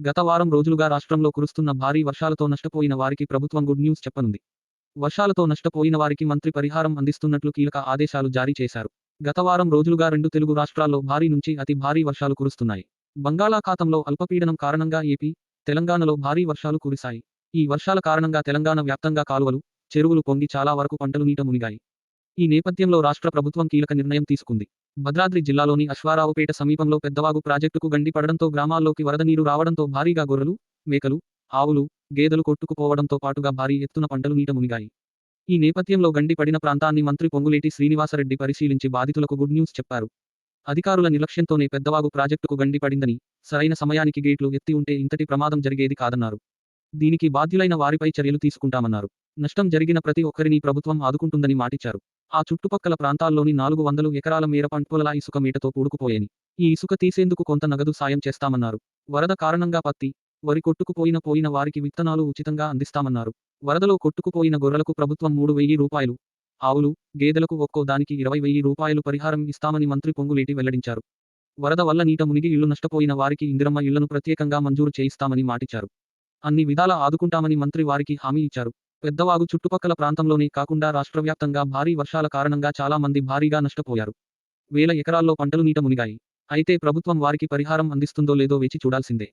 గత వారం రోజులుగా రాష్ట్రంలో కురుస్తున్న భారీ వర్షాలతో నష్టపోయిన వారికి ప్రభుత్వం గుడ్ న్యూస్ చెప్పనుంది. వర్షాలతో నష్టపోయిన వారికి మంత్రి పరిహారం అందిస్తున్నట్లు కీలక ఆదేశాలు జారీ చేశారు. గత వారం రోజులుగా రెండు తెలుగు రాష్ట్రాల్లో భారీ నుంచి అతి భారీ వర్షాలు కురుస్తున్నాయి. బంగాళాఖాతంలో అల్పపీడనం కారణంగా ఏపీ తెలంగాణలో భారీ వర్షాలు కురిశాయి. ఈ వర్షాల కారణంగా తెలంగాణ వ్యాప్తంగా కాలువలు చెరువులు పొంగి చాలా వరకు పంటలు నీట మునిగాయి. ఈ నేపథ్యంలో రాష్ట్ర ప్రభుత్వం కీలక నిర్ణయం తీసుకుంది. భద్రాద్రి జిల్లాలోని అశ్వారావుపేట సమీపంలో పెద్దవాగు ప్రాజెక్టుకు గండి పడడంతో గ్రామాల్లోకి వరద నీరు రావడంతో భారీగా గొర్రెలు మేకలు ఆవులు గేదెలు కొట్టుకుపోవడంతో పాటుగా భారీ ఎత్తున పంటలు నీట మునిగాయి. ఈ నేపథ్యంలో గండి పడిన ప్రాంతాన్ని మంత్రి పొంగులేటి శ్రీనివాసరెడ్డి పరిశీలించి బాధితులకు గుడ్ న్యూస్ చెప్పారు. అధికారుల నిర్లక్ష్యంతోనే పెద్దవాగు ప్రాజెక్టుకు గండి పడిందని సరైన సమయానికి గేట్లు ఎత్తి ఉంటే ఇంతటి ప్రమాదం జరిగేది కాదన్నారు. దీనికి బాధ్యులైన వారిపై చర్యలు తీసుకుంటామన్నారు. నష్టం జరిగిన ప్రతి ఒక్కరిని ప్రభుత్వం ఆదుకుంటుందని మాటిచ్చారు. ఆ చుట్టుపక్కల ప్రాంతాల్లోని నాలుగు వందలు ఎకరాల మేర పంట్పొలలా ఇసుక మీటతో పూడుకుపోయేని ఈ ఇసుక తీసేందుకు కొంత నగదు సాయం చేస్తామన్నారు. వరద కారణంగా పత్తి వరి కొట్టుకుపోయిన పోయిన వారికి విత్తనాలు ఉచితంగా అందిస్తామన్నారు. వరదలో కొట్టుకుపోయిన గొర్రెలకు ప్రభుత్వం మూడు వెయ్యి రూపాయలు ఆవులు గేదెలకు ఒక్కో దానికి ఇరవై వెయ్యి రూపాయలు పరిహారం ఇస్తామని మంత్రి పొంగులేటి వెల్లడించారు. వరద వల్ల నీట మునిగి ఇళ్ళు నష్టపోయిన వారికి ఇందిరమ్మ ఇళ్ళను ప్రత్యేకంగా మంజూరు చేయిస్తామని మాటిచ్చారు. అన్ని విధాలా ఆదుకుంటామని మంత్రి వారికి హామీ ఇచ్చారు. పెద్దవాగు చుట్టుపక్కల ప్రాంతంలోనే కాకుండా రాష్ట్రవ్యాప్తంగా భారీ వర్షాల కారణంగా చాలా మంది భారీగా నష్టపోయారు. వేల ఎకరాల్లో పంటలు నీట మునిగాయి. అయితే ప్రభుత్వం వారికి పరిహారం అందిస్తుందో లేదో వేచి చూడాల్సిందే.